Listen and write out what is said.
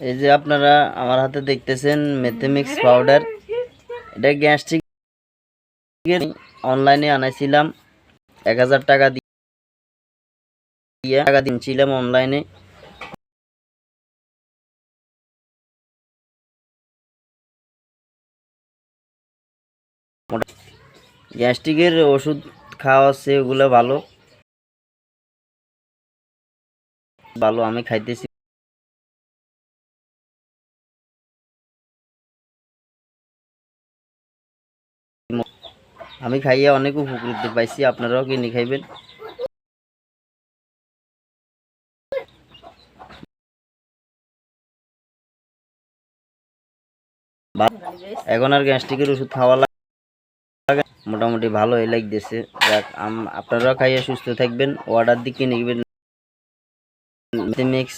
এই যে আপনারা আমার হাতে দেখতেছেন মেথেমিক্স পাউডার এটা গ্যাস্ট্রিক অনলাইনে আনাইছিলাম। এক হাজার টাকা দিয়ে, টাকা দিনছিলাম অনলাইনে। গ্যাস্ট্রিকের ওষুধ খাওয়া হচ্ছে ওগুলো ভালো। ভালো, আমি খাইতেছি। আমি খাইয়ে অনেক উপকৃত পাইছি, আপনারাও কিনে খাইবেন। এখন আর গ্যাস্ট্রিকের ওষুধ খাওয়া লাগে মোটামুটি ভালোই লাগতেছে। যাক আপনারাও খাইয়ে সুস্থ থাকবেন অর্ডার দিয়ে কিনে নেবেন। মিক্স